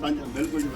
ਹਾਂਜੀ ਬਿਲਕੁਲ ਜੀ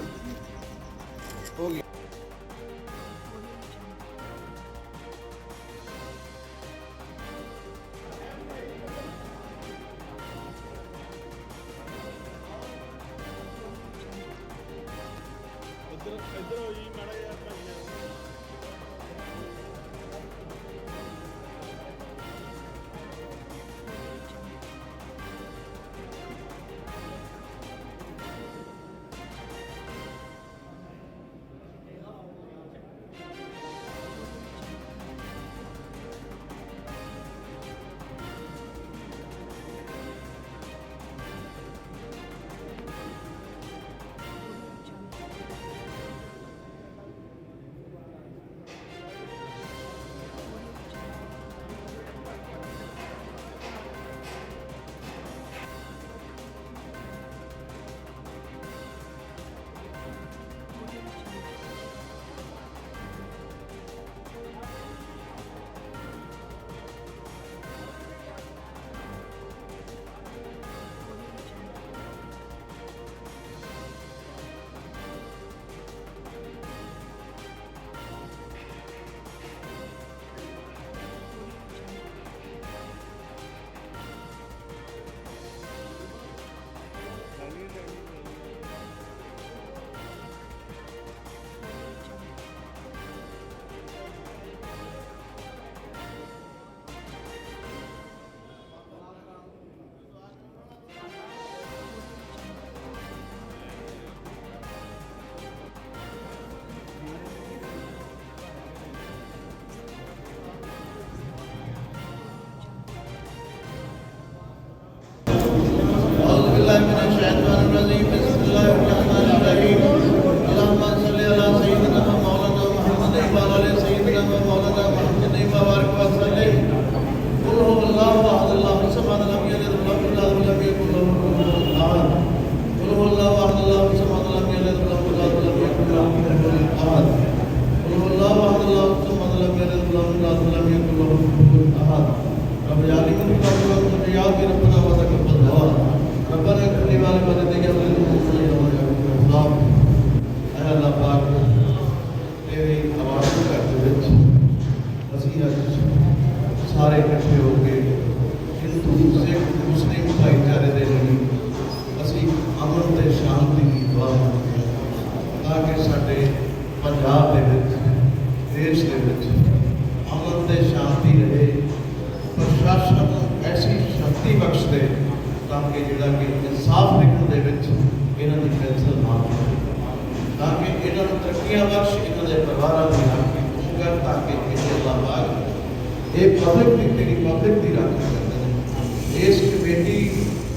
ਇਹ ਪਬਲਿਕ ਦੀ ਤੇਰੀ ਪਬਲਿਕ ਦੀ ਰਾਖੀ ਕਰਦੇ ਨੇ, ਇਸ ਕਮੇਟੀ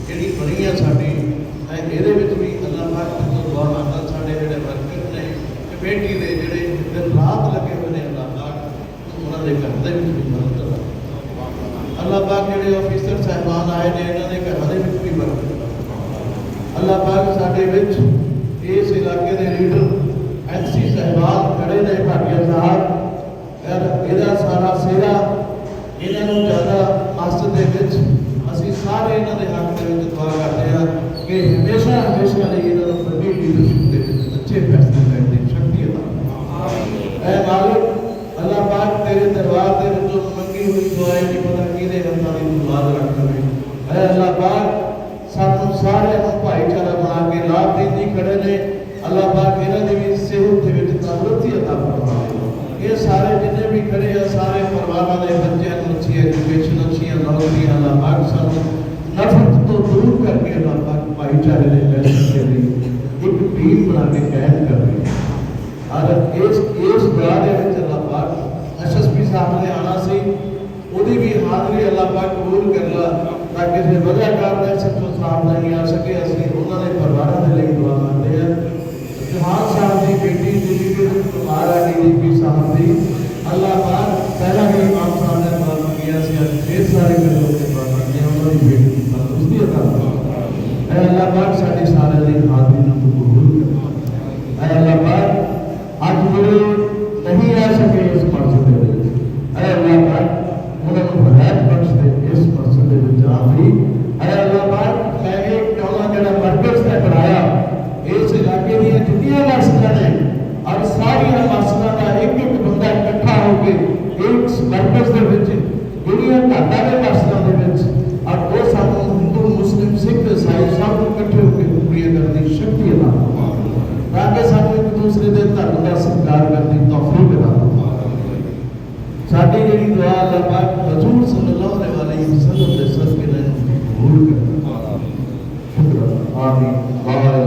ਜਿਹੜੀ ਬਣੀ ਆ ਸਾਡੀ ਇਹਦੇ ਵਿੱਚ ਵੀ ਅੱਲਾਹ ਪਾਕ ਤੋਂ ਦੁਆ ਮੰਗਦਾ ਸਾਡੇ ਜਿਹੜੇ ਵਰਕਰ ਨੇ, ਕਮੇਟੀ ਦੇ ਜਿਹੜੇ ਦਿਨ ਰਾਤ ਲੱਗੇ ਹੋਏ ਨੇ ਅੱਲਾਹ ਪਾਕ, ਉਹਨਾਂ ਦੇ ਘਰ ਦੇ ਵਿੱਚ ਵੀ ਮਦਦ ਕਰ ਅੱਲਾਹ ਪਾਕ ਜਿਹੜੇ ਅਫੀਸਰ ਸਹਿਬਾਨ ਆਏ ਨੇ, ਇਹਨਾਂ ਦੇ ਘਰਾਂ ਦੇ ਵਿੱਚ ਵੀ ਬਰਕਤ ਅੱਲਾਹ ਪਾਕ ਸਾਡੇ ਵਿੱਚ ਇਸ ਇਲਾਕੇ ਦੇ ਲੀਡਰ ਐਨਸੀ ਸਹਿਬਾਨ ਖੜੇ ਨੇ, ਭਾਟੀਆ ਸਾਹਿਬ ਇਹਦਾ ਸਾਰਾ ਸੇਰਾ ਇਹਨਾਂ ਨੂੰ ਜ਼ਿਆਦਾ ਮਸਜਿਦ ਦੇ ਵਿੱਚ ਅਸੀਂ ਸਾਰੇ ਇਹਨਾਂ ਦੇ ਹੱਕ ਦੇ ਵਿੱਚ ਦੁਆ ਕਰਦੇ ਹਾਂ ਕਿ ਹਮੇਸ਼ਾ ਹਮੇਸ਼ਾ ਲਈ ਇਹਨਾਂ ਨੂੰ ਪ੍ਰਭੂ ਲੀਡਰਸ਼ਿਪ ਦੇ ਵਿੱਚ ਅੱਛੇ ਫੈਸਲੇ ਲੈਣ ਦੀ ਸ਼ਕਤੀ ਅਤਾ ਐ ਮਾਲਿਕ ਅੱਲਾਹ ਪਾਕ ਤੇਰੇ ਦਰਬਾਰ ਦੇ ਵਿੱਚੋਂ ਮੰਗੀ ਹੋਈ ਦੁਆ ਹੈ ਕਿ ਪਤਾ ਕਿਹਦੇ ਹੱਥਾਂ ਦੀ ਤੂੰ ਲਾਜ ਰੱਖ ਲਵੇ ਐ ਅੱਲਾਹ ਪਾਕ ਸਾਨੂੰ ਸਾਰਿਆਂ ਨੂੰ ਭਾਈਚਾਰਾ ਬਣਾ ਕੇ ਲਾਭ ਦੇਂਦੀ ਖੜੇ ਨੇ ਅੱਲਾਹ ਪਾਕ ਇਹਨਾਂ ਦੀ ਵੀ ਸਿਹਤ ਦੇ ਵਿੱਚ ਤੰਦਰੁਸਤੀ ਅਤਾ ਫਰਮਾਵੇ ਇਹ ਸਾਰੇ ਜਿੰਨੇ ਵੀ ਖੜੇ ਆ ਸਾਰੇ ਪਰਿਵਾਰਾਂ ਦੇ ਬੱਚਿਆਂ ਨੂੰ ਅੱਛੀ ਐਜੂਕੇਸ਼ਨ ਅੱਛੀਆਂ ਨੌਕਰੀਆਂ ਅੱਲਾਹ ਪਾਕ ਸਾਨੂੰ ਨਫ਼ਰਤ ਤੋਂ ਦੂਰ ਕਰਕੇ ਅੱਲਾਹ ਪਾਕ ਭਾਈਚਾਰੇ ਦੇ ਫੈਸਲੇ ਲਈ ਇੱਕ ਟੀਮ ਬਣਾ ਕੇ ਕਾਇਮ ਕਰਵੇ ਔਰ ਇਸ ਇਸ ਦੁਆ ਦੇ ਵਿੱਚ ਅੱਲਾਹ ਪਾਕ ਐਸਐਸਪੀ ਸਾਹਿਬ ਨੇ ਆਣਾ ਸੀ, ਉਹਦੀ ਵੀ ਹਾਜ਼ਰੀ ਅੱਲਾਹ ਪਾਕ ਕਬੂਲ ਕਰ ਲਾ, ਤਾਂ ਕਿਸੇ ਵਜ੍ਹਾ ਕਾਰਨ ਸੱਚੋ ਸਾਹਿਬ ਨਹੀਂ ਆ ਸਕੇ, ਅਸੀਂ ਉਹਨਾਂ ਦੇ ਪਰਿਵਾਰਾਂ ਦੇ ਲਈ ਦੁਆ ਕਰਦੇ ਹਾਂ। ਜਹਾਨ ਸਾਹਿਬ ਦੀ ਬੇਟੀ ਦਿੱਲੀ ਦੇ ਕੁਮਾਰਾ ਡੀਪੀ ਸਾਹਿਬ ਦੀ। ਅੱਲਾਹ ਪਾਕ ਪਹਿਲਾਂ ਵੀ ਇਮਾਮ ਸਾਹਿਬ ਨੇ ਦੁਆ ਮੰਗਿਆ ਸੀ, ਅੱਜ ਫੇਰ ਸਾਰੇ ਲੋਕ ਦੇ ਦੁਆ ਉਹਨਾਂ ਦੀ ਬੇਟੀ ਤੰਦਰੁਸਤੀ ਅਤਾ ਫਰਮਾਵੇ ਅੱਲਾਹ ਪਾਕ ਸਾਡੀ ਸਾਰਿਆਂ ਦੀ ਉਹਨਾਂ ਨੂੰ ਹਦਾਇਤ ਬਖਸ਼ ਦੇ ਇਸ ਮਸਜਿਦ ਦੇ ਵਿੱਚ ਆਉਣ ਦੀ ஆமீன் பாபாய்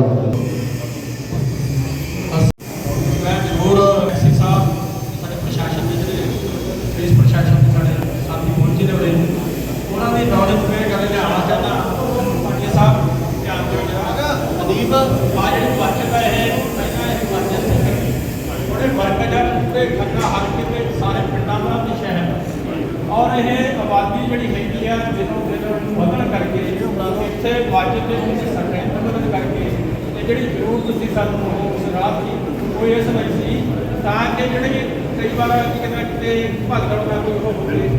ਕਿ ਜਿਹੜੇ ਕਈ ਵਾਰ ਕਿਤੇ ਨਾ ਕਿਤੇ ਭਗਦੜ ਦਾ ਕੋਈ ਉਹ ਹੋਵੇ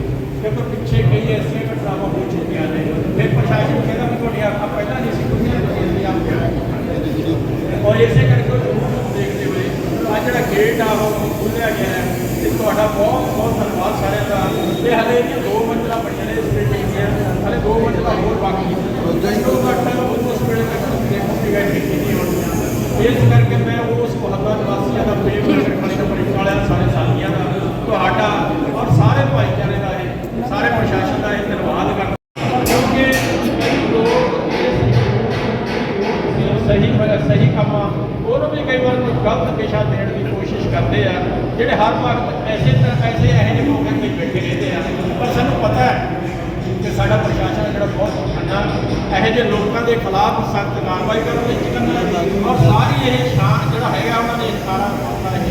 ਕਿਉਂਕਿ ਪਿੱਛੇ ਕਈ ਐਸੀਆਂ ਘਟਨਾਵਾਂ ਹੋ ਚੁੱਕੀਆਂ ਨੇ। ਫਿਰ ਪ੍ਰਸ਼ਾਸਨ ਕਹਿੰਦਾ ਵੀ ਤੁਹਾਡੀ ਅੱਖਾਂ ਪਹਿਲਾਂ ਨਹੀਂ ਸੀ ਖੁੱਲੀਆਂ ਤੁਸੀਂ ਇੰਤਜ਼ਾਮ ਔਰ ਇਸੇ ਕਰਕੇ ਉਹ ਦੇਖਦੇ ਹੋਏ ਆ ਜਿਹੜਾ ਗੇਟ ਆ, ਉਹ ਖੁੱਲਿਆ ਗਿਆ ਹੈ। ਤੇ ਤੁਹਾਡਾ ਬਹੁਤ ਬਹੁਤ ਧੰਨਵਾਦ ਸਾਰਿਆਂ ਦਾ। ਤੇ ਹਲੇ ਇਹ ਦੋ ਮੰਜ਼ਲਾ ਬਣੀਆਂ ਨੇ ਇਸ ਬਿਲਡਿੰਗ ਦੀਆਂ ਹਲੇ ਦੋ ਮੰਜ਼ਲਾ ਹੋਰ ਬਾਕੀ ਹੈ ਜਦੋਂ ਤੱਕ ਉਸ ਵੇਲੇ ਤੱਕ ਦੇਖੋਗੇ ਕਿ ਨਹੀਂ ਹੋਣੀਆਂ। ਇਸ ਕਰਕੇ ਮੈਂ ਉਸ ਮੁਹੱਲਾ ਨਿਵਾਸੀਆਂ ਦਾ ਪ੍ਰੇਮ ਰੱਖਣ ਵਾਲਿਆਂ ਸਾਰੇ ਸਾਥੀਆਂ ਦਾ, ਤੁਹਾਡਾ ਔਰ ਸਾਰੇ ਭਾਈਚਾਰੇ ਦਾ ਇਹ, ਸਾਰੇ ਪ੍ਰਸ਼ਾਸਨ ਦਾ ਇਹ ਧੰਨਵਾਦ ਕਰਦਾ ਕਿਉਂਕਿ ਕਈ ਲੋਕ ਸਹੀ ਸਹੀ ਕੰਮ ਉਹਨੂੰ ਵੀ ਕਈ ਵਾਰ ਕੋਈ ਗਲਤ ਦਿਸ਼ਾ ਦੇਣ ਦੀ ਕੋਸ਼ਿਸ਼ ਕਰਦੇ ਆ, ਜਿਹੜੇ ਹਰ ਵਕਤ ਐਸੇ ਤਰ੍ਹਾਂ ਐਸੇ ਇਹੋ ਜਿਹੇ ਮੌਕੇ ਤੇ ਬੈਠੇ ਰਹਿੰਦੇ ਆ। ਪਰ ਸਾਨੂੰ ਪਤਾ ਹੈ ਕਿ ਸਾਡਾ ਪ੍ਰਸ਼ਾਸਨ ਜਿਹੜਾ ਬਹੁਤ ਠੰਡਾ ਇਹੋ ਜਿਹੇ ਲੋਕਾਂ ਦੇ ਖਿਲਾਫ ਸਖਤ ਕਾਰਵਾਈ ਕਰਨ ਵਿੱਚ ਕਰਨਾ ਔਰ ਸਾਰੀ ਇਹ ਸ਼ਾਨ ਜਿਹੜਾ ਹੈਗਾ, ਉਹਨਾਂ ਨੇ ਸਾਰਾ ਮਾਮਲਾ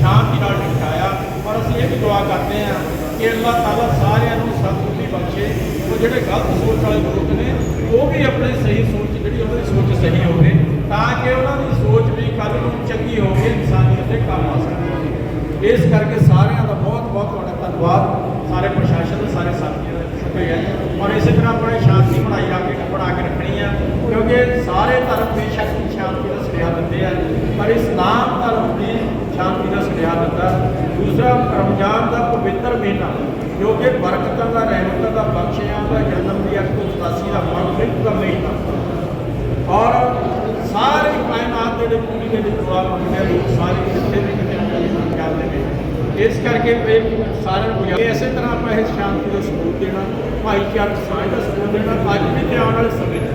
ਸ਼ਾਂਤੀ ਨਾਲ ਨਿਪਟਾਇਆ। ਔਰ ਅਸੀਂ ਇਹ ਵੀ ਦੁਆ ਕਰਦੇ ਹਾਂ ਕਿ ਅੱਲਾਹ ਤਾਲਾ ਸਾਰਿਆਂ ਨੂੰ ਸਤਿਗੁਰੂ ਬਖਸ਼ੇ। ਉਹ ਜਿਹੜੇ ਗਲਤ ਸੋਚ ਵਾਲੇ ਲੋਕ ਨੇ, ਉਹ ਵੀ ਆਪਣੇ ਸਹੀ ਸੋਚ, ਜਿਹੜੀ ਉਹਨਾਂ ਦੀ ਸੋਚ ਸਹੀ ਹੋਵੇ, ਤਾਂ ਕਿ ਉਹਨਾਂ ਦੀ ਸੋਚ ਵੀ ਕੱਲ ਨੂੰ ਚੰਗੀ ਹੋ ਕੇ ਇਨਸਾਨੀਅਤ ਦੇ ਕੰਮ ਆ ਸਕੇ ਇਸ ਕਰਕੇ ਸਾਰਿਆਂ ਦਾ ਬਹੁਤ ਬਹੁਤ ਤੁਹਾਡਾ ਧੰਨਵਾਦ। ਸਾਰੇ ਪ੍ਰਸ਼ਾਸਨ ਦੇ ਸਾਰੇ ਸਾਥੀਆਂ ਦਾ ਸ਼ੁਕਰੀਆ। ਔਰ ਇਸੇ ਤਰ੍ਹਾਂ ਆਪਣੇ ਸ਼ਾਂਤੀ ਬਣਾਈ ਰੱਖ ਕੇ, ਬਣਾ ਕੇ ਰੱਖਣੀ ਆ, ਕਿਉਂਕਿ ਸਾਰੇ ਧਰਮ ਬੇਸ਼ੱਕ ਹੀ ਸ਼ਾਂਤੀ ਦਾ ਸੁਨੇਹਾ ਦਿੰਦੇ ਆ। ਪਰ ਇਸ ਸ਼ਾਂਤੀ ਦਾ ਸੁਨੇਹਾ ਦਿੱਤਾ ਦੂਸਰਾ, ਰਮਜ਼ਾਨ ਦਾ ਪਵਿੱਤਰ ਮਹੀਨਾ, ਜੋ ਕਿ ਬਰਕਤਾਂ ਦਾ, ਰਹਿਮਤਾਂ ਦਾ ਬਖਸ਼ਿਆਂ ਦਾ, ਜਨਮ ਦੀ 187 ਦਾ ਮਗਫਿਰਤ ਦਾ ਮਹੀਨਾ। ਔਰ ਸਾਰੇ ਕਾਇਨਾਤ ਦੇ ਪੂਰੀ ਦੇ ਵਿੱਚ ਦੁਆ ਮੰਗਦੇ ਆ, ਲੋਕ ਸਾਰੇ ਜਿੱਥੇ ਵੀ ਕਿਤੇ ਕਰਦੇ ਨੇ ਇਸ ਕਰਕੇ ਇਹ ਸਾਰਿਆਂ ਨੂੰ ਇਸੇ ਤਰ੍ਹਾਂ ਆਪਾਂ ਇਹ ਸ਼ਾਂਤੀ ਦਾ ਸਬੂਤ ਦੇਣਾ, ਭਾਈਚਾਰਕ ਸਾਂਝ ਦਾ ਸਬੂਤ ਦੇਣਾ, ਅੱਜ ਵੀ ਤੇ ਆਉਣ ਵਾਲੇ ਸਮੇਂ 'ਚ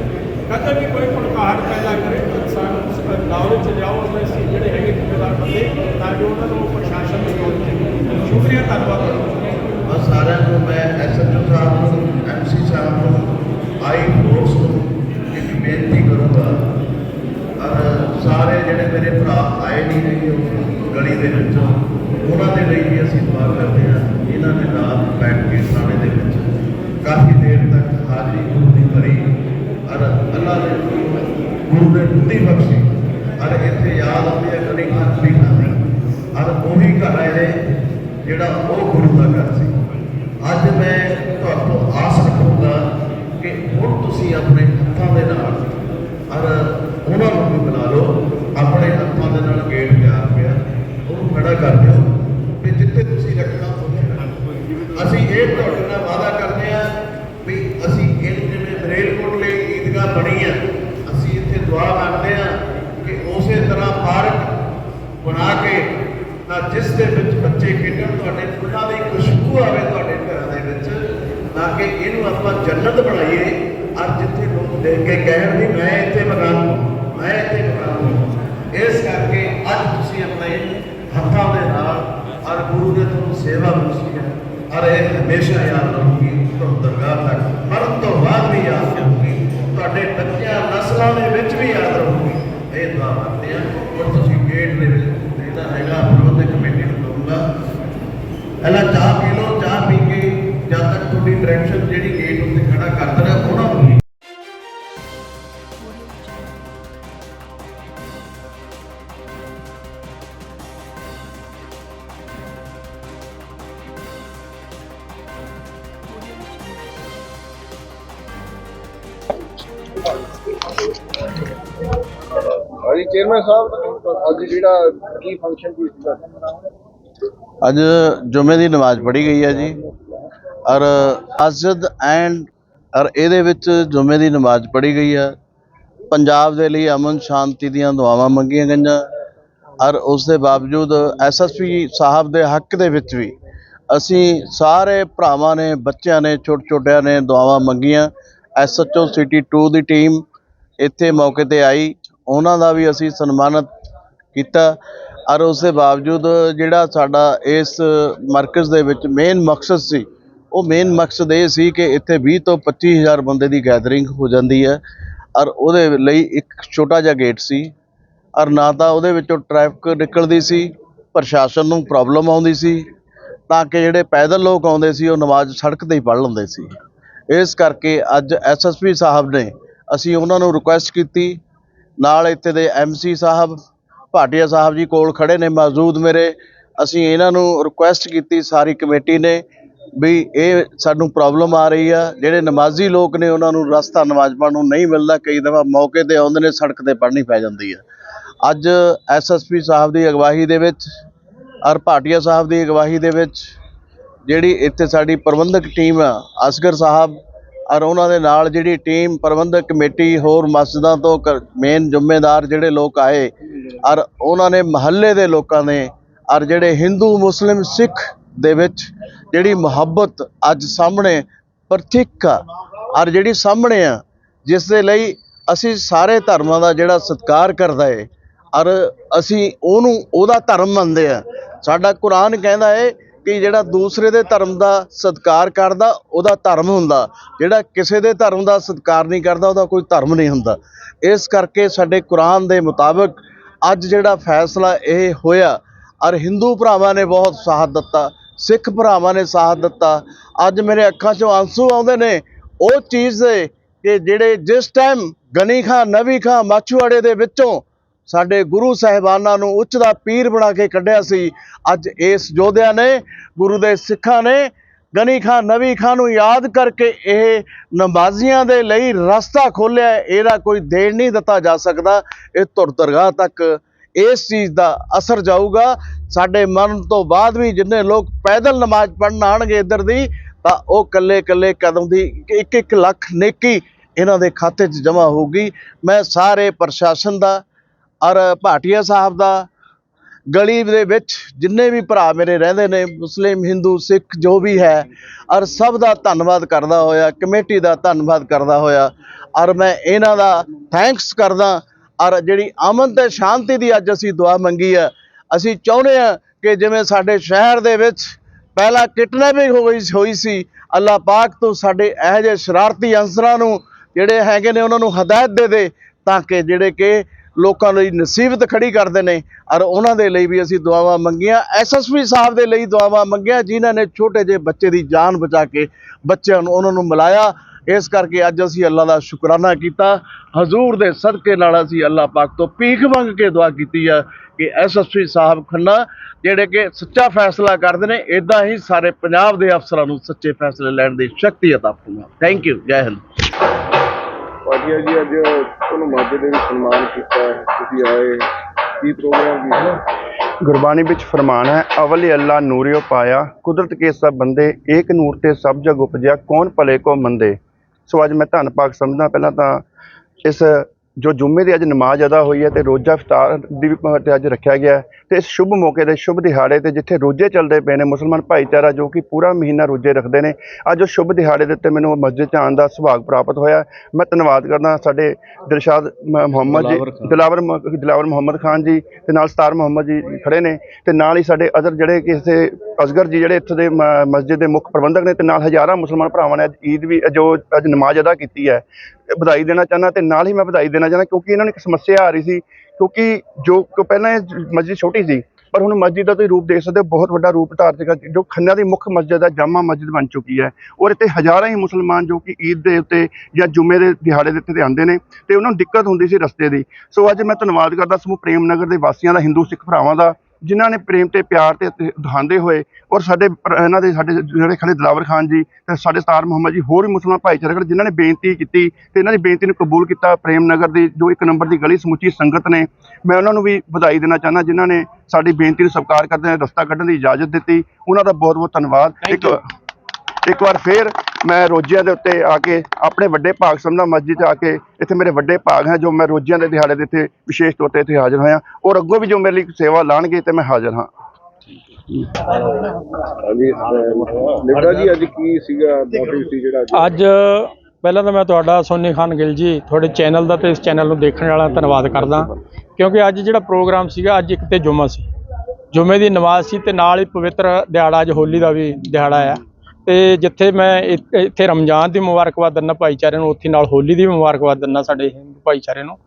ਕਦੇ ਵੀ ਕੋਈ ਭੜਕਾਹਟ ਪੈਦਾ ਕਰੇ, ਤਾਂ ਸਾਨੂੰ ਨੌਲੇਜ ਚ ਜਾਓ ਅਸੀਂ ਜਿਹੜੇ ਹੈਗੇ ਜ਼ਿੰਮੇਦਾਰ ਬੰਦੇ, ਤਾਂ ਕਿ ਉਹਨਾਂ ਨੂੰ ਪ੍ਰਸ਼ਾਸਨ ਦੀ ਨੌਲੇਜ ਸ਼ੁਕਰੀਆ, ਧੰਨਵਾਦ। ਬਸ ਸਾਰਿਆਂ ਨੂੰ ਮੈਂ ਐਸਐਚਓ ਸਾਹਿਬ ਨੂੰ, ਐਮਸੀ ਸਾਹਿਬ ਨੂੰ, ਆਈ ਫੋਰਸ ਨੂੰ ਇੱਕ ਬੇਨਤੀ ਕਰੂੰਗਾ। ਔਰ ਸਾਰੇ ਜਿਹੜੇ ਮੇਰੇ ਭਰਾ ਆਏ ਨਹੀਂ ਰਹੇ ਉਸ ਗਲੀ ਦੇ ਵਿੱਚ, ਉਹਨਾਂ ਦੇ ਲਈ ਵੀ ਅਸੀਂ ਦੁਆ ਕਰਦੇ ਹਾਂ, ਇਹਨਾਂ ਦੇ ਨਾਲ ਬੈਠ ਕੇ ਥਾਣੇ ਦੇ ਵਿੱਚ ਕਾਫੀ ਦੇਰ ਤੱਕ ਹਾਜ਼ਰੀ ਗੁਰੂ ਦੀ ਭਰੀ। ਔਰ ਅੱਲਾਹ ਦੇ ਗੁਰੂ ਨੇ ਬੁੱਧੀ ਬਖਸ਼ੀ। ਔਰ ਇੱਥੇ ਯਾਦ ਆਉਂਦੀ ਹੈ, ਕਦੀ ਖਾਨ ਵੀ ਖਾਨ ਔਰ ਉਹੀ ਘਰ ਹੈ ਜਿਹੜਾ ਉਹ ਗੁਰੂ ਦਾ ਘਰ ਸੀ। ਅੱਜ ਮੈਂ ਤੁਹਾਡੇ ਤੋਂ ਆਸ ਰੱਖੂੰਗਾ ਕਿ ਹੁਣ ਤੁਸੀਂ ਆਪਣੇ ਹੱਥਾਂ ਦੇ ਨਾਲ ਔਰ ਉਹਨਾਂ ਨੂੰ ਵੀ ਬੁਲਾ ਲਓ। ਆਪਣੇ ਹੱਥਾਂ ਦੇ ਨਾਲ ਗੇਟ ਤਿਆਰ ਪਿਆ। ਉਹਨੂੰ ਖੜਾ ਕਰ ਦਿਓ ਵੀ ਜਿੱਥੇ ਤੁਸੀਂ ਰੱਖਣਾ, ਉੱਥੇ ਅਸੀਂ ਇਹ ਤੁਹਾਡੇ ਨਾਲ ਵਾਅਦਾ ਕਰਦੇ ਹਾਂ ਵੀ ਅਸੀਂ ਇਹ ਜਿਵੇਂ ਬਰੇਲਕੋਟ ਲਈ ਈਦਗਾਹ ਬਣੀ ਆ ਅਸੀਂ ਇੱਥੇ ਦੁਆ ਮੰਗਦੇ ਹਾਂ ਪਾਰਕ ਬਣਾ ਕੇ ਤਾਂ ਜਿਸ ਦੇ ਵਿੱਚ ਬੱਚੇ ਖੇਡਣ, ਤੁਹਾਡੇ ਫੁੱਲਾਂ ਦੀ ਖੁਸ਼ਬੂ ਆਵੇ ਤੁਹਾਡੇ ਘਰਾਂ ਦੇ ਵਿੱਚ, ਤਾਂ ਕਿ ਇਹਨੂੰ ਆਪਾਂ ਜੰਨਤ ਬਣਾਈਏ। ਅੱਜ ਜਿੱਥੇ ਲੋਕ ਦੇਖ ਕੇ ਕਹਿਣ ਵੀ ਮੈਂ ਇੱਥੇ ਮਕਾਨ ਮੈਂ ਇੱਥੇ ਮਕਾਨ ਇਸ ਕਰਕੇ ਅੱਜ ਤੁਸੀਂ ਆਪਣੇ ਹੱਥਾਂ ਦੇ ਨਾਲ ਔਰ ਗੁਰੂ ਦੇ ਤੁਹਾਨੂੰ ਸੇਵਾ ਬਖਸ਼ੀ ਹੈ। ਔਰ ਇਹ ਹਮੇਸ਼ਾ ਯਾਦ ਰਹੂਗੀ ਤੁਹਾਨੂੰ ਦਰਗਾਹ ਤੱਕ ਮਰਨ ਤੋਂ ਬਾਅਦ ਵੀ ਯਾਦ ਰਹੂਗੀ ਤੁਹਾਡੇ ਬੱਚਿਆਂ, ਨਸਲਾਂ ਦੇ ਵਿੱਚ ਵੀ ਯਾਦ ਰਹੂਗੀ ਇਹ ਦੁਆ ਕਰਦੇ ਹਾਂ। ਔਰ ਤੁਸੀਂ ਗੇਟ ਦੇ ਵਿੱਚ ਜਿਹੜਾ ਹੈਗਾ ਪ੍ਰਬੰਧਕ ਕਮੇਟੀ ਨੂੰ ਕਹੂੰਗਾ ਪਹਿਲਾਂ ਚਾਹ ਪੀ ਲਓ, ਚਾਹ ਪੀ ਕੇ ਜਦ ਤੱਕ ਤੁਹਾਡੀ ਡਾਇਰੈਕਸ਼ਨ ਜਿਹੜੀ ਗੇਟ ਉੱਤੇ ਖੜਾ ਕਰ ਦੇਣਾ ਉਹਨਾਂ ਨੂੰ ਹਾਂਜੀ ਚੇਅਰਮੈਨ ਸਾਹਿਬ। ਅੱਜ ਜਿਹੜਾ ਕੀ ਫੰਕਸ਼ਨ ਕੀ ਅੱਜ ਜੁਮੇ ਦੀ ਨਮਾਜ਼ ਪੜ੍ਹੀ ਗਈ ਹੈ ਜੀ। ਔਰ ਅਜ਼ਦ ਐਂਡ ਔਰ ਇਹਦੇ ਵਿੱਚ ਜੁਮੇ ਦੀ ਨਮਾਜ਼ ਪੜ੍ਹੀ ਗਈ ਹੈ। ਪੰਜਾਬ ਦੇ ਲਈ ਅਮਨ ਸ਼ਾਂਤੀ ਦੀਆਂ ਦੁਆਵਾਂ ਮੰਗੀਆਂ ਗਈਆਂ। ਔਰ ਉਸ ਦੇ ਬਾਵਜੂਦ ਐਸਐਸਪੀ ਸਾਹਿਬ ਦੇ ਹੱਕ ਦੇ ਵਿੱਚ ਵੀ ਅਸੀਂ ਸਾਰੇ ਭਰਾਵਾਂ ਨੇ, ਬੱਚਿਆਂ ਨੇ ਛੋਟੇ ਛੋਟਿਆਂ ਨੇ ਦੁਆਵਾਂ ਮੰਗੀਆਂ। ਐਸਐਚਓ ਸਿਟੀ 2 ਦੀ ਟੀਮ ਇੱਥੇ ਮੌਕੇ ਤੇ ਆਈ। ਉਹਨਾਂ ਦਾ ਵੀ ਅਸੀਂ ਸਨਮਾਨਿਤ ਕੀਤਾ। ਔਰ ਉਸ ਦੇ ਬਾਵਜੂਦ ਜਿਹੜਾ ਸਾਡਾ ਇਸ ਮਰਕਜ਼ ਦੇ ਵਿੱਚ ਮੇਨ ਮਕਸਦ ਸੀ, ਉਹ ਮੇਨ ਮਕਸਦ ਇਹ ਸੀ ਕਿ ਇੱਥੇ 20 ਤੋਂ 25000 ਬੰਦੇ ਦੀ ਗੈਦਰਿੰਗ ਹੋ ਜਾਂਦੀ ਹੈ। ਔਰ ਉਹਦੇ ਲਈ ਇੱਕ ਛੋਟਾ ਜਿਹਾ ਗੇਟ ਸੀ। ਔਰ ਨਾ ਤਾਂ ਉਹਦੇ ਵਿੱਚੋਂ ਟ੍ਰੈਫਿਕ ਨਿਕਲਦੀ ਸੀ, ਪ੍ਰਸ਼ਾਸਨ ਨੂੰ ਪ੍ਰੋਬਲਮ ਆਉਂਦੀ ਸੀ, ਤਾਂ ਕਿ ਜਿਹੜੇ ਪੈਦਲ ਲੋਕ ਆਉਂਦੇ ਸੀ, ਉਹ ਨਮਾਜ਼ ਸੜਕ ਤੇ ਹੀ ਪੜ੍ਹ ਲੈਂਦੇ ਸੀ। ਇਸ ਕਰਕੇ ਅੱਜ ਐਸਐਸਪੀ ਸਾਹਿਬ ਨੇ ਅਸੀਂ ਉਹਨਾਂ ਨੂੰ ਰਿਕੁਐਸਟ ਕੀਤੀ। ਨਾਲ ਇੱਥੇ ਦੇ ਐਮਸੀ ਸਾਹਿਬ ਭਾਟੀਆ ਸਾਹਿਬ ਜੀ ਕੋਲ ਖੜੇ ਨੇ, ਮੌਜੂਦ ਮੇਰੇ। ਅਸੀਂ ਇਹਨਾਂ ਨੂੰ ਰਿਕੁਐਸਟ ਕੀਤੀ, ਸਾਰੀ ਕਮੇਟੀ ਨੇ, ਵੀ ਇਹ ਸਾਨੂੰ ਪ੍ਰੋਬਲਮ ਆ ਰਹੀ ਆ। ਜਿਹੜੇ ਨਮਾਜ਼ੀ ਲੋਕ ਨੇ, ਉਹਨਾਂ ਨੂੰ ਰਸਤਾ ਨਮਾਜ਼ ਨੂੰ ਨਹੀਂ ਮਿਲਦਾ। ਕਈ ਦਫਾ ਮੌਕੇ ਤੇ ਆਉਂਦੇ ਨੇ, ਸੜਕ ਤੇ ਪੜ੍ਹਨੀ ਪੈ ਜਾਂਦੀ ਆ। ਅੱਜ ਐਸਐਸਪੀ ਸਾਹਿਬ ਦੀ ਅਗਵਾਈ ਦੇ ਵਿੱਚ ਔਰ ਭਾਟੀਆ ਸਾਹਿਬ ਦੀ ਅਗਵਾਈ ਦੇ ਵਿੱਚ ਜਿਹੜੀ ਇੱਥੇ ਸਾਡੀ ਪ੍ਰਬੰਧਕ ਟੀਮ ਆ, ਅਸਗਰ ਸਾਹਿਬ ਔਰ ਉਹਨਾਂ ਦੇ ਨਾਲ ਜਿਹੜੀ ਟੀਮ ਪ੍ਰਬੰਧਕ ਕਮੇਟੀ ਹੋਰ ਮਸਜਿਦਾਂ ਤੋਂ ਮੇਨ ਜ਼ਿੰਮੇਦਾਰ ਜਿਹੜੇ ਲੋਕ ਆਏ, ਔਰ ਉਹਨਾਂ ਨੇ ਮਹੱਲੇ ਦੇ ਲੋਕਾਂ ਨੇ, ਔਰ ਜਿਹੜੇ ਹਿੰਦੂ, ਮੁਸਲਿਮ, ਸਿੱਖ ਦੇ ਵਿੱਚ ਜਿਹੜੀ ਮੁਹੱਬਤ ਅੱਜ ਸਾਹਮਣੇ ਪ੍ਰਤੀਕ ਆ, ਔਰ ਜਿਹੜੀ ਸਾਹਮਣੇ ਆ, ਜਿਸ ਦੇ ਲਈ ਅਸੀਂ ਸਾਰੇ ਧਰਮਾਂ ਦਾ ਜਿਹੜਾ ਸਤਿਕਾਰ ਕਰਦਾ ਏ, ਔਰ ਅਸੀਂ ਉਹਨੂੰ, ਉਹਦਾ ਧਰਮ ਮੰਨਦੇ ਆ। ਸਾਡਾ ਕੁਰਾਨ ਕਹਿੰਦਾ ਏ ਕਿ ਜਿਹੜਾ ਦੂਸਰੇ ਦੇ ਧਰਮ ਦਾ ਸਤਿਕਾਰ ਕਰਦਾ, ਉਹਦਾ ਧਰਮ ਹੁੰਦਾ। ਜਿਹੜਾ ਕਿਸੇ ਦੇ ਧਰਮ ਦਾ ਸਤਿਕਾਰ ਨਹੀਂ ਕਰਦਾ, ਉਹਦਾ ਕੋਈ ਧਰਮ ਨਹੀਂ ਹੁੰਦਾ। ਇਸ ਕਰਕੇ ਸਾਡੇ ਕੁਰਾਨ ਦੇ ਮੁਤਾਬਕ ਅੱਜ ਜਿਹੜਾ ਫੈਸਲਾ ਇਹ ਹੋਇਆ, ਔਰ ਹਿੰਦੂ ਭਰਾਵਾਂ ਨੇ ਬਹੁਤ ਸਾਥ ਦਿੱਤਾ, ਸਿੱਖ ਭਰਾਵਾਂ ਨੇ ਸਾਥ ਦਿੱਤਾ। ਅੱਜ ਮੇਰੇ ਅੱਖਾਂ 'ਚੋਂ ਆਂਸੂ ਆਉਂਦੇ ਨੇ, ਉਹ ਚੀਜ਼ ਦੇ ਕਿ ਜਿਹੜੇ ਜਿਸ ਟਾਈਮ ਗਨੀ ਖਾਂ ਨਵੀ ਖਾਂ ਮਾਛੂਆੜੇ ਦੇ ਵਿੱਚੋਂ ਸਾਡੇ ਗੁਰੂ ਸਾਹਿਬਾਨਾਂ ਨੂੰ ਉੱਚ ਦਾ ਪੀਰ ਬਣਾ ਕੇ ਕੱਢਿਆ ਸੀ। ਅੱਜ ਇਸ ਯੋਧਿਆਂ ਨੇ, ਗੁਰੂ ਦੇ ਸਿੱਖਾਂ ਨੇ ਗਨੀ ਖਾਂ, ਨਵੀ ਖਾਂ ਨੂੰ ਯਾਦ ਕਰਕੇ ਇਹ ਨਮਾਜ਼ੀਆਂ ਦੇ ਲਈ ਰਸਤਾ ਖੋਲ੍ਹਿਆ ਇਹਦਾ ਕੋਈ ਦੇਣ ਨਹੀਂ ਦਿੱਤਾ ਜਾ ਸਕਦਾ। ਇਹ ਧੁਰ ਦਰਗਾਹ ਤੱਕ ਇਸ ਚੀਜ਼ ਦਾ ਅਸਰ ਜਾਊਗਾ। ਸਾਡੇ ਮਰਨ ਤੋਂ ਬਾਅਦ ਵੀ ਜਿੰਨੇ ਲੋਕ ਪੈਦਲ ਨਮਾਜ਼ ਪੜ੍ਹਨ ਆਣਗੇ ਇੱਧਰ ਦੀ, ਤਾਂ ਉਹ ਕੱਲੇ ਕੱਲੇ ਕਦਮ ਦੀ ਇੱਕ ਇੱਕ ਲੱਖ ਨੇਕੀ ਇਹਨਾਂ ਦੇ ਖਾਤੇ 'ਚ ਜਮ੍ਹਾਂ ਹੋਊਗੀ। ਮੈਂ ਸਾਰੇ ਪ੍ਰਸ਼ਾਸਨ ਦਾ ਔਰ ਭਾਟੀਆ ਸਾਹਿਬ ਦਾ ਗਲੀ ਦੇ ਵਿੱਚ ਜਿੰਨੇ ਵੀ ਭਰਾ ਮੇਰੇ ਰਹਿੰਦੇ ਨੇ, ਮੁਸਲਿਮ, ਹਿੰਦੂ, ਸਿੱਖ ਜੋ ਵੀ ਹੈ, ਔਰ ਸਭ ਦਾ ਧੰਨਵਾਦ ਕਰਦਾ ਹੋਇਆ, ਕਮੇਟੀ ਦਾ ਧੰਨਵਾਦ ਕਰਦਾ ਹੋਇਆ। ਔਰ ਮੈਂ ਇਹਨਾਂ ਦਾ ਥੈਂਕਸ ਕਰਦਾ, ਔਰ ਜਿਹੜੀ ਅਮਨ ਤੇ ਸ਼ਾਂਤੀ ਦੀ ਅੱਜ ਅਸੀਂ ਦੁਆ ਮੰਗੀ ਆ ਅਸੀਂ ਚਾਹੁੰਦੇ ਆ ਕਿ ਜਿਵੇਂ ਸਾਡੇ ਸ਼ਹਿਰ ਦੇ ਵਿੱਚ ਪਹਿਲਾਂ ਕਿਡਨੈਪਿੰਗ ਹੋਈ ਹੋਈ ਸੀ, ਅੱਲਾਹ ਪਾਕ ਤੋਂ ਸਾਡੇ ਇਹੋ ਜਿਹੇ ਸ਼ਰਾਰਤੀ ਅਨਸਰਾਂ ਨੂੰ ਜਿਹੜੇ ਹੈਗੇ ਨੇ, ਉਹਨਾਂ ਨੂੰ ਹਦਾਇਤ ਦੇ ਦੇ ਤਾਂ ਕਿ ਜਿਹੜੇ ਕਿ ਲੋਕਾਂ ਲਈ ਨਸੀਬਤ ਖੜੀ ਕਰਦੇ ਨੇ ਔਰ ਉਹਨਾਂ ਦੇ ਲਈ ਵੀ ਅਸੀਂ ਦੁਆਵਾਂ ਮੰਗੀਆਂ ਐਸਐਸਪੀ ਸਾਹਿਬ ਦੇ ਲਈ ਦੁਆਵਾਂ ਮੰਗੀਆਂ ਜਿਨ੍ਹਾਂ ਨੇ ਛੋਟੇ ਜਿਹੇ ਬੱਚੇ ਦੀ ਜਾਨ ਬਚਾ ਕੇ ਬੱਚਿਆਂ ਨੂੰ ਉਹਨਾਂ ਨੂੰ ਮਿਲਾਇਆ ਇਸ ਕਰਕੇ ਅੱਜ ਅਸੀਂ ਅੱਲਾ ਦਾ ਸ਼ੁਕਰਾਨਾ ਕੀਤਾ ਹਜ਼ੂਰ ਦੇ ਸਦਕੇ ਨਾਲ ਅਸੀਂ ਅੱਲਾ ਪਾਕ ਤੋਂ ਭੀਖ ਮੰਗ ਕੇ ਦੁਆ ਕੀਤੀ ਆ ਕਿ ਐਸਐਸਪੀ ਸਾਹਿਬ ਖੰਨਾ ਜਿਹੜੇ ਕਿ ਸੱਚਾ ਫੈਸਲਾ ਕਰਦੇ ਨੇ ਇਦਾਂ ਹੀ ਸਾਰੇ ਪੰਜਾਬ ਦੇ ਅਫਸਰਾਂ ਨੂੰ ਸੱਚੇ ਫੈਸਲੇ ਲੈਣ ਦੀ ਸ਼ਕਤੀ عطا ਫਰਮਾ ਥੈਂਕ ਯੂ ਜੈ ਹਿੰਦ ਭਾਟੀਆ ਜੀ, ਅੱਜ ਤੁਹਾਨੂੰ ਮਾਝੇ ਦੇ ਵਿੱਚ ਸਨਮਾਨ ਕੀਤਾ ਤੁਸੀਂ ਆਏ, ਕੀ ਪ੍ਰੋਗਰਾਮ ਕੀ ਗੁਰਬਾਣੀ ਵਿੱਚ ਫਰਮਾਨ ਹੈ, ਅਵਲ ਅੱਲਾ ਨੂਰਿਓ ਪਾਇਆ, ਕੁਦਰਤ ਕੇ ਸਭ ਬੰਦੇ, ਏਕ ਨੂਰ ਤੇ ਸਭ ਜਗ ਉਪਜਿਆ, ਕੌਣ ਭਲੇ ਕੋ ਮੰਦੇ? ਸੋ ਅੱਜ ਮੈਂ ਧੰਨ ਪਾਕ ਸਮਝਦਾ, ਪਹਿਲਾਂ ਤਾਂ ਇਸ ਜੋ ਜੁਮੇ ਦੀ ਅੱਜ ਨਮਾਜ਼ ਅਦਾ ਹੋਈ ਹੈ ਤੇ ਰੋਜ਼ਾ ਇਫਤਾਰ ਦੀ ਵੀ ਤੇ ਅੱਜ ਰੱਖਿਆ ਗਿਆ ਹੈ। ਤੇ ਇਸ ਸ਼ੁਭ ਮੌਕੇ ਦੇ ਸ਼ੁਭ ਦਿਹਾੜੇ ਤੇ ਜਿੱਥੇ ਰੋਜ਼ੇ ਚੱਲਦੇ ਪਏ ਨੇ ਮੁਸਲਮਾਨ ਭਾਈਚਾਰਾ ਜੋ ਕਿ ਪੂਰਾ ਮਹੀਨਾ ਰੋਜ਼ੇ ਰੱਖਦੇ ਨੇ ਅੱਜ ਉਹ ਸ਼ੁਭ ਦਿਹਾੜੇ ਦੇ ਉੱਤੇ ਮੈਨੂੰ ਮਸਜਿਦ 'ਚ ਆਉਣ ਦਾ ਸੁਭਾਗ ਪ੍ਰਾਪਤ ਹੋਇਆ। ਮੈਂ ਧੰਨਵਾਦ ਕਰਦਾ ਸਾਡੇ ਦਿਲਸ਼ਾਦ ਮ- ਮੁਹੰਮਦ ਜੀ ਦਿਲਾਵਰ ਮ- ਦਿਲਾਵਰ ਮੁਹੰਮਦ ਖਾਨ ਜੀ ਤੇ ਨਾਲ ਸਤਾਰ ਮੁਹੰਮਦ ਜੀ ਖੜੇ ਨੇ ਤੇ ਨਾਲ ਹੀ ਸਾਡੇ ਅਜ਼ਰ ਜਿਹੜੇ ਕਿਸੇ ਅਸਗਰ ਜੀ ਜਿਹੜੇ ਇੱਥੇ ਦੇ ਮ- ਮਸਜਿਦ ਦੇ ਮੁੱਖ ਪ੍ਰਬੰਧਕ ਨੇ ਤੇ ਨਾਲ ਹਜ਼ਾਰਾਂ ਮੁਸਲਮਾਨ ਭਰਾਵਾਂ ਨੇ ਅੱਜ ਈਦ ਵੀ ਜੋ ਅੱਜ ਨਮਾਜ਼ ਅਦਾ ਕੀਤੀ ਹੈ। ਵਧਾਈ ਦੇਣਾ ਚਾਹੁੰਦਾ ਤੇ ਨਾਲ ਹੀ ਮੈਂ ਵਧਾਈ ਦੇਣਾ ਚਾਹੁੰਦਾ ਕਿਉਂਕਿ ਇਹਨਾਂ ਨੂੰ ਇੱਕ ਸਮੱਸਿਆ ਆ ਰਹੀ ਸੀ ਕਿਉਂਕਿ ਜੋ ਕਿ ਪਹਿਲਾਂ ਇਹ ਮਸਜਿਦ ਛੋਟੀ ਸੀ, ਪਰ ਹੁਣ ਮਸਜਿਦ ਦਾ ਤੁਸੀਂ ਰੂਪ ਦੇਖ ਸਕਦੇ ਹੋ, ਬਹੁਤ ਵੱਡਾ ਰੂਪ ਧਾਰ ਚੁੱਕਾ ਜੋ ਖੰਨਾ ਦੀ ਮੁੱਖ ਮਸਜਿਦ ਹੈ, ਜਾਮਾ ਮਸਜਿਦ ਬਣ ਚੁੱਕੀ ਹੈ ਔਰ ਇੱਥੇ ਹਜ਼ਾਰਾਂ ਹੀ ਮੁਸਲਮਾਨ ਜੋ ਕਿ ਈਦ ਦੇ ਉੱਤੇ ਜਾਂ ਜੁਮੇ ਦੇ ਦਿਹਾੜੇ ਦੇ ਉੱਤੇ ਆਉਂਦੇ ਨੇ ਤੇ ਉਹਨਾਂ ਨੂੰ ਦਿੱਕਤ ਹੁੰਦੀ ਸੀ ਰਸਤੇ ਦੀ। ਸੋ ਅੱਜ ਮੈਂ ਧੰਨਵਾਦ ਕਰਦਾ ਸਮੂਹ ਪ੍ਰੇਮ ਨਗਰ ਦੇ ਵਾਸੀਆਂ ਦਾ, ਹਿੰਦੂ ਸਿੱਖ ਭਰਾਵਾਂ ਦਾ ਜਿਨ੍ਹਾਂ ਨੇ ਪ੍ਰੇਮ ਤੇ ਪਿਆਰ ਤੇ ਦਿਖਾਉਂਦੇ ਹੋਏ ਔਰ ਸਾਡੇ ਇਹਨਾਂ ਦੇ ਸਾਡੇ ਜਿਹੜੇ ਖੜੇ ਦਿਲਾਵਰ ਖਾਨ ਜੀ ਤੇ ਸਾਡੇ ਸਤਾਰ ਮੁਹੰਮਦ ਜੀ ਹੋਰ ਵੀ ਮੁਸਲਮਾਨ ਭਾਈਚਾਰੇ ਖੜੇ ਜਿਨ੍ਹਾਂ ਨੇ ਬੇਨਤੀ ਕੀਤੀ ਤੇ ਇਹਨਾਂ ਦੀ ਬੇਨਤੀ ਨੂੰ ਕਬੂਲ ਕੀਤਾ ਪ੍ਰੇਮ ਨਗਰ ਦੀ ਜੋ ਇੱਕ ਨੰਬਰ ਦੀ ਗਲੀ ਸਮੁੱਚੀ ਸੰਗਤ ਨੇ ਮੈਂ ਉਹਨਾਂ ਨੂੰ ਵੀ ਵਧਾਈ ਦੇਣਾ ਚਾਹੁੰਦਾ ਜਿਨ੍ਹਾਂ ਨੇ ਸਾਡੀ ਬੇਨਤੀ ਨੂੰ ਸਵੀਕਾਰ ਕਰਦੇ ਰਸਤਾ ਕੱਢਣ ਦੀ ਇਜਾਜ਼ਤ ਦਿੱਤੀ ਉਹਨਾਂ ਦਾ ਬਹੁਤ ਬਹੁਤ ਧੰਨਵਾਦ ਇੱਕ. ਇੱਕ ਵਾਰ ਫੇਰ ਮੈਂ ਰੋਜ਼ਿਆਂ ਦੇ ਉੱਤੇ ਆ ਕੇ ਆਪਣੇ ਵੱਡੇ ਭਾਗ ਸਮਝਦਾ ਮਸਜਿਦ 'ਚ ਆ ਕੇ ਇੱਥੇ ਮੇਰੇ ਵੱਡੇ ਭਾਗ ਹੈ ਜੋ ਮੈਂ ਰੋਜ਼ਿਆਂ ਦੇ ਦਿਹਾੜੇ ਦੇ ਇੱਥੇ ਵਿਸ਼ੇਸ਼ ਤੌਰ ਤੇ ਇੱਥੇ ਹਾਜ਼ਰ ਹੋਇਆ। ਔਰ ਅੱਗੋਂ ਵੀ ਜੋ ਮੇਰੇ ਲਈ ਸੇਵਾ ਲਾਣਗੇ ਤੇ ਮੈਂ ਹਾਜ਼ਰ ਹਾਂ। ਹਾਂਜੀ ਨਿੱਕਾ ਜੀ ਅੱਜ ਕੀ ਸੀਗਾ ਮੋਟਿਵ ਸੀ ਜਿਹੜਾ ਅੱਜ? ਅੱਜ ਪਹਿਲਾਂ ਤਾਂ ਮੈਂ ਤੁਹਾਡਾ ਸੋਨੀ ਖਾਨ ਗਿੱਲ ਜੀ ਤੁਹਾਡੇ ਚੈਨਲ ਦਾ ਤੇ ਇਸ ਚੈਨਲ ਨੂੰ ਦੇਖਣ ਵਾਲਾ ਧੰਨਵਾਦ ਕਰਦਾ। ਕਿਉਂਕਿ ਅੱਜ ਜਿਹੜਾ ਪ੍ਰੋਗਰਾਮ ਸੀਗਾ ਅੱਜ ਇੱਕ ਤੇ ਜੁਮਾ ਸੀ। ਜੁਮੇ ਦੀ ਨਮਾਜ਼ ਸੀ ਤੇ ਨਾਲ ਹੀ ਪਵਿੱਤਰ ਦਿਹਾੜਾ ਅੱਜ ਹੋਲੀ ਦਾ ਵੀ ਦਿਹਾੜਾ ਆ। ਤੇ ਜਿੱਥੇ ਮੈਂ ਇ- ਇੱਥੇ ਰਮਜ਼ਾਨ ਦੀ ਮੁਬਾਰਕਬਾਦ ਦਿੰਦਾ ਭਾਈਚਾਰੇ ਨੂੰ, ਉੱਥੇ ਨਾਲ ਹੋਲੀ ਦੀ ਵੀ ਮੁਬਾਰਕਬਾਦ ਦਿੰਦਾ ਸਾਡੇ ਹਿੰਦੂ ਭਾਈਚਾਰੇ ਨੂੰ।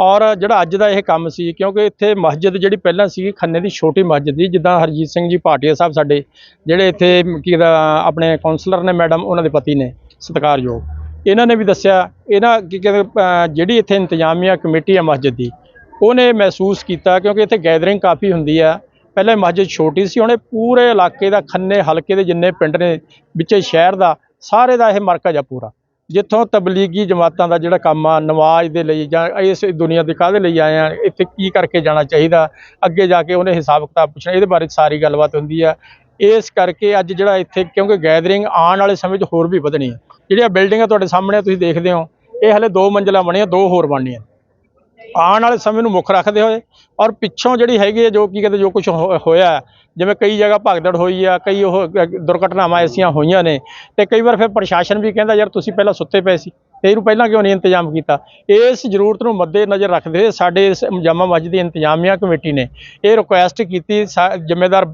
ਔਰ ਜਿਹੜਾ ਅੱਜ ਦਾ ਇਹ ਕੰਮ ਸੀ, ਕਿਉਂਕਿ ਇੱਥੇ ਮਸਜਿਦ ਜਿਹੜੀ ਪਹਿਲਾਂ ਸੀ, ਖੰਨੇ ਦੀ ਛੋਟੀ ਮਸਜਿਦ ਸੀ, ਜਿੱਦਾਂ ਹਰਜੀਤ ਸਿੰਘ ਜੀ ਭਾਟੀਆ ਸਾਹਿਬ ਸਾਡੇ, ਜਿਹੜੇ ਇੱਥੇ ਕੀ ਦਾ, ਆਪਣੇ ਕਾਉਂਸਲਰ ਨੇ ਮੈਡਮ, ਉਹਨਾਂ ਦੇ ਪਤੀ ਨੇ, ਸਤਿਕਾਰਯੋਗ। ਇਹਨਾਂ ਨੇ ਵੀ ਦੱਸਿਆ, ਇਹਨਾਂ ਕੀ ਕਹਿੰਦੇ ਅਹ ਜਿਹੜੀ ਇੱਥੇ ਇੰਤਜ਼ਾਮੀਆ ਕਮੇਟੀ ਹੈ ਮਸਜਿਦ ਦੀ, ਉਹਨੇ ਮਹਿਸੂਸ ਕੀਤਾ, ਕਿਉਂਕਿ ਇੱਥੇ ਗੈਦਰਿੰਗ ਕਾਫੀ ਹੁੰਦੀ ਆ। ਪਹਿਲੇ ਮਸਜਿਦ ਛੋਟੀ ਸੀ, ਹੁਣ ਇਹ ਪੂਰੇ ਇਲਾਕੇ ਦਾ ਖੰਨੇ ਹਲਕੇ ਦੇ ਜਿੰਨੇ ਪਿੰਡ ਨੇ, ਵਿੱਚੇ ਸ਼ਹਿਰ ਦਾ, ਸਾਰੇ ਦਾ ਇਹ ਮਰਕਜ਼ ਆ ਪੂਰਾ। ਜਿੱਥੋਂ ਤਬਲੀਗੀ ਜਮਾਤਾਂ ਦਾ ਜਿਹੜਾ ਕੰਮ ਆ ਨਮਾਜ਼ ਦੇ ਲਈ ਜਾਂ ਇਸ ਦੁਨੀਆ ਦੇ ਕਾਹਦੇ ਲਈ ਆਏ ਆ, ਇੱਥੇ ਕੀ ਕਰਕੇ ਜਾਣਾ ਚਾਹੀਦਾ, ਅੱਗੇ ਜਾ ਕੇ ਉਹਨੇ ਹਿਸਾਬ ਕਿਤਾਬ ਪੁੱਛਣਾ, ਇਹਦੇ ਬਾਰੇ ਸਾਰੀ ਗੱਲਬਾਤ ਹੁੰਦੀ ਆ। ਇਸ ਕਰਕੇ ਅੱਜ ਜਿਹੜਾ ਇੱਥੇ, ਕਿਉਂਕਿ ਗੈਦਰਿੰਗ ਆਉਣ ਵਾਲੇ ਸਮੇਂ 'ਚ ਹੋਰ ਵੀ ਵਧਣੀ ਹੈ ਜਿਹੜੀਆਂ ਬਿਲਡਿੰਗਾਂ ਤੁਹਾਡੇ ਸਾਹਮਣੇ ਤੁਸੀਂ ਦੇਖਦੇ ਹੋ, ਇਹ ਹਲੇ ਦੋ ਮੰਜ਼ਿਲਾਂ ਬਣੀਆਂ, ਦੋ ਹੋਰ ਬਣਨੀਆਂ। ਆਉਣ ਵਾਲੇ ਸਮੇਂ ਨੂੰ ਮੁੱਖ ਰੱਖਦੇ ਹੋਏ ਔਰ ਪਿੱਛੋਂ ਜਿਹੜੀ ਹੈਗੀ ਹੈ ਜੋ ਕੀ ਕਹਿੰਦੇ ਜੋ ਕੁਝ ਹੋਇਆ ਜਿਵੇਂ ਕਈ ਜਗ੍ਹਾ ਭਗਦੜ ਹੋਈ ਆ, ਕਈ ਉਹ ਦੁਰਘਟਨਾਵਾਂ ਐਸੀਆਂ ਹੋਈਆਂ ਨੇ ਤੇ ਕਈ ਵਾਰ ਫਿਰ ਪ੍ਰਸ਼ਾਸਨ ਵੀ ਕਹਿੰਦਾ ਯਾਰ ਤੁਸੀਂ ਪਹਿਲਾਂ ਸੁੱਤੇ ਪਏ ਸੀ। ਤੇ ਇਹਨੂੰ ਪਹਿਲਾਂ ਕਿਉਂ ਨਹੀਂ ਇੰਤਜ਼ਾਮ ਕੀਤਾ? ਇਸ ਜ਼ਰੂਰਤ ਨੂੰ ਮੱਦੇ ਨਜ਼ਰ ਰੱਖਦੇ ਹੋਏ ਸਾਡੇ ਇਸ ਜਾਮਾ ਮਸਜਿਦ ਦੀ ਇੰਤਜ਼ਾਮੀਆ ਕਮੇਟੀ ਨੇ ਇਹ ਰਿਕੁਐਸਟ ਕੀਤੀ ਸਾ- ਜ਼ਿੰਮੇਦਾਰ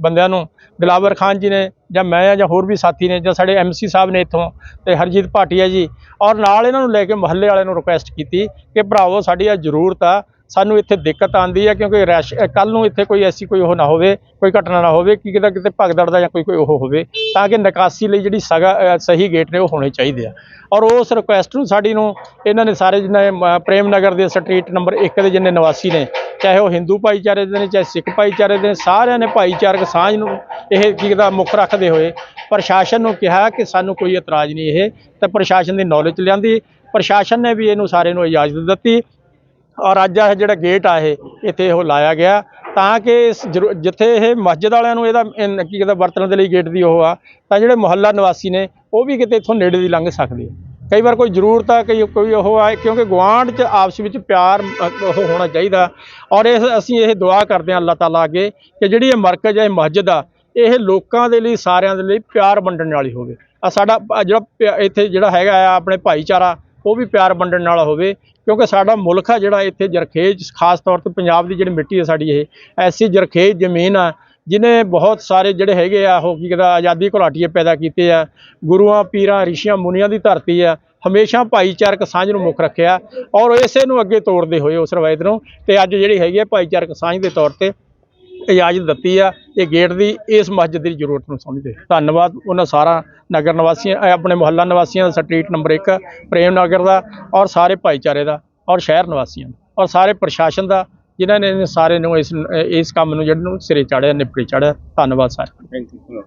ਬੰਦਿਆਂ ਨੂੰ ਦਿਲਾਵਰ ਖਾਨ ਜੀ ਨੇ ਜਾਂ ਮੈਂ ਜਾਂ ਹੋਰ ਵੀ ਸਾਥੀ ਨੇ ਜਾਂ ਸਾਡੇ ਐਮਸੀ ਸਾਹਿਬ ਨੇ ਇੱਥੋਂ ਤੇ ਹਰਜੀਤ ਭਾਟੀਆ ਜੀ ਔਰ ਨਾਲ ਇਹਨਾਂ ਨੂੰ ਲੈ ਕੇ ਮਹੱਲੇ ਵਾਲਿਆਂ ਨੂੰ ਰਿਕੁਐਸਟ ਕੀਤੀ ਕਿ ਭਰਾਵੋ ਸਾਡੀ ਇਹ ਜ਼ਰੂਰਤ ਆ ਸਾਨੂੰ ਇੱਥੇ ਦਿੱਕਤ ਆਂਦੀ ਹੈ ਕਿਉਂਕਿ ਰੈਸ਼ ਕੱਲ ਨੂੰ ਇੱਥੇ ਕੋਈ ਐਸੀ ਕੋਈ ਉਹ ਨਾ ਹੋਵੇ, ਕੋਈ ਘਟਨਾ ਨਾ ਹੋਵੇ, ਕਿ ਕਿਤੇ ਕਿਤੇ ਭਗਦੜ ਦਾ ਜਾਂ ਕੋਈ ਕੋਈ ਉਹ ਹੋਵੇ, ਤਾਂ ਕਿ ਨਿਕਾਸੀ ਲਈ ਜਿਹੜੀ ਸਗਾ ਸਹੀ ਗੇਟ ਨੇ ਉਹ ਹੋਣੇ ਚਾਹੀਦੇ ਆ। ਔਰ ਉਸ ਰਿਕੁਐਸਟ ਨੂੰ ਸਾਡੀ ਨੂੰ ਇਹਨਾਂ ਨੇ ਸਾਰੇ ਜਿੰਨੇ ਪ੍ਰੇਮ ਨਗਰ ਦੇ ਸਟਰੀਟ ਨੰਬਰ 1 ਦੇ ਜਿੰਨੇ ਨਿਵਾਸੀ ਨੇ, ਚਾਹੇ ਉਹ ਹਿੰਦੂ ਭਾਈਚਾਰੇ ਦੇ ਨੇ, ਚਾਹੇ ਸਿੱਖ ਭਾਈਚਾਰੇ ਦੇ ਨੇ, ਸਾਰਿਆਂ ਨੇ ਭਾਈਚਾਰਕ ਸਾਂਝ ਨੂੰ ਇਹ ਕੀ ਦਾ ਮੁੱਖ ਰੱਖਦੇ ਹੋਏ ਪ੍ਰਸ਼ਾਸਨ ਨੂੰ ਕਿਹਾ ਕਿ ਸਾਨੂੰ ਕੋਈ ਇਤਰਾਜ਼ ਨਹੀਂ ਇਹ, ਤਾਂ ਪ੍ਰਸ਼ਾਸਨ ਦੀ ਨੌਲੇਜ ਲਿਆਂਦੀ। ਪ੍ਰਸ਼ਾਸਨ ਨੇ ਵੀ ਇਹਨੂੰ ਸਾਰੇ ਨੂੰ ਇਜਾਜ਼ਤ ਦਿੱਤੀ। ਔਰ ਅੱਜ ਇਹ ਜਿਹੜਾ ਗੇਟ ਆ ਇਹ ਇੱਥੇ ਉਹ ਲਾਇਆ ਗਿਆ ਤਾਂ ਕਿ ਇਸ ਜ਼ਰੂ- ਜਿੱਥੇ ਇਹ ਮਸਜਿਦ ਵਾਲਿਆਂ ਨੂੰ ਇਹਦਾ ਇਨ- ਕੀ ਕਹਿੰਦਾ ਵਰਤਣ ਦੇ ਲਈ ਗੇਟ ਦੀ ਉਹ ਆ ਤਾਂ ਜਿਹੜੇ ਮੁਹੱਲਾ ਨਿਵਾਸੀ ਨੇ ਉਹ ਵੀ ਕਿਤੇ ਇੱਥੋਂ ਨੇੜੇ ਦੀ ਲੰਘ ਸਕਦੇ ਆ। ਕਈ ਵਾਰ ਕੋਈ ਜ਼ਰੂਰਤ ਆ ਕਈ ਕੋਈ ਉਹ ਆ ਕਿਉਂਕਿ ਗੁਆਂਢ 'ਚ ਆਪਸ ਵਿੱਚ ਪਿਆਰ ਅ, ਉਹ ਹੋਣਾ ਚਾਹੀਦਾ। ਔਰ ਇਸ ਅਸੀਂ ਇਹ ਦੁਆ ਕਰਦੇ ਹਾਂ ਅੱਲਾਹ ਤਾਲਾ ਅੱਗੇ ਕਿ ਜਿਹੜੀ ਇਹ ਮਰਕਜ਼ ਹੈ ਇਹ ਮਸਜਿਦ ਆ ਇਹ ਲੋਕਾਂ ਦੇ ਲਈ ਸਾਰਿਆਂ ਦੇ ਲਈ ਪਿਆਰ ਵੰਡਣ ਵਾਲੀ ਹੋਵੇ। ਆ ਸਾਡਾ ਪ- ਜਿਹੜਾ ਪਿਆ- ਇੱਥੇ ਜਿਹੜਾ ਹੈਗਾ ਆ ਆਪਣੇ ਭਾਈਚਾਰਾ ਉਹ ਵੀ ਪਿਆਰ ਵੰਡਣ ਵਾਲਾ ਹੋਵੇ। ਕਿਉਂਕਿ ਸਾਡਾ ਮੁਲਕ ਆ ਜਿਹੜਾ ਇੱਥੇ ਜਰਖੇਜ, ਖਾਸ ਤੌਰ ਤੇ ਪੰਜਾਬ ਦੀ ਜਿਹੜੀ ਮਿੱਟੀ ਹੈ ਸਾਡੀ ਇਹ, ਐਸੀ ਜਰਖੇਜ ਜ਼ਮੀਨ ਆ ਜਿਨੇ ਬਹੁਤ ਸਾਰੇ ਜਿਹੜੇ ਹੈਗੇ ਆ, ਉਹ ਕੀ ਕਹਿੰਦਾ, ਆਜ਼ਾਦੀ ਘੁਲਾਟੀਏ ਪੈਦਾ ਕੀਤੇ ਆ, ਗੁਰੂਆਂ, ਪੀਰਾਂ, ਰਿਸ਼ੀਆਂ, ਮੁਨੀਆਂ ਦੀ ਧਰਤੀ ਆ, ਹਮੇਸ਼ਾ ਭਾਈਚਾਰਕ ਸਾਂਝ ਨੂੰ ਮੁੱਖ ਰੱਖਿਆ, ਔਰ ਇਸੇ ਨੂੰ ਅੱਗੇ ਤੋੜਦੇ ਹੋਏ ਉਸ ਰਵਾਇਤ ਨੂੰ, ਤੇ ਅੱਜ ਜਿਹੜੀ ਹੈਗੀ ਹੈ ਭਾਈਚਾਰਕ ਸਾਂਝ ਦੇ ਤੌਰ ਤੇ ਇਜਾਜ਼ਤ ਦਿੱਤੀ ਆ, ਇਹ ਗੇਟ ਦੀ, ਇਸ ਮਸਜਿਦ ਦੀ ਜ਼ਰੂਰਤ ਨੂੰ ਸਮਝਦੇ ਧੰਨਵਾਦ ਉਹਨਾਂ ਸਾਰਾ ਨਗਰ ਨਿਵਾਸੀਆਂ ਆਪਣੇ ਮੁਹੱਲਾ ਨਿਵਾਸੀਆਂ ਦਾ ਸਟਰੀਟ ਨੰਬਰ 1 ਪ੍ਰੇਮ ਨਗਰ ਦਾ ਔਰ ਸਾਰੇ ਭਾਈਚਾਰੇ ਦਾ ਔਰ ਸ਼ਹਿਰ ਨਿਵਾਸੀਆਂ ਦਾ ਔਰ ਸਾਰੇ ਪ੍ਰਸ਼ਾਸਨ ਦਾ, ਜਿਨ੍ਹਾਂ ਨੇ ਸਾਰੇ ਨੂੰ ਇਸ ਇਸ ਕੰਮ ਨੂੰ, ਜਿਹੜੇ ਨੂੰ ਸਿਰੇ ਚਾੜਿਆ ਨਿਪਟੇ ਚਾੜਿਆ ਧੰਨਵਾਦ ਸਾਰੇ ਥੈਂਕ ਯੂ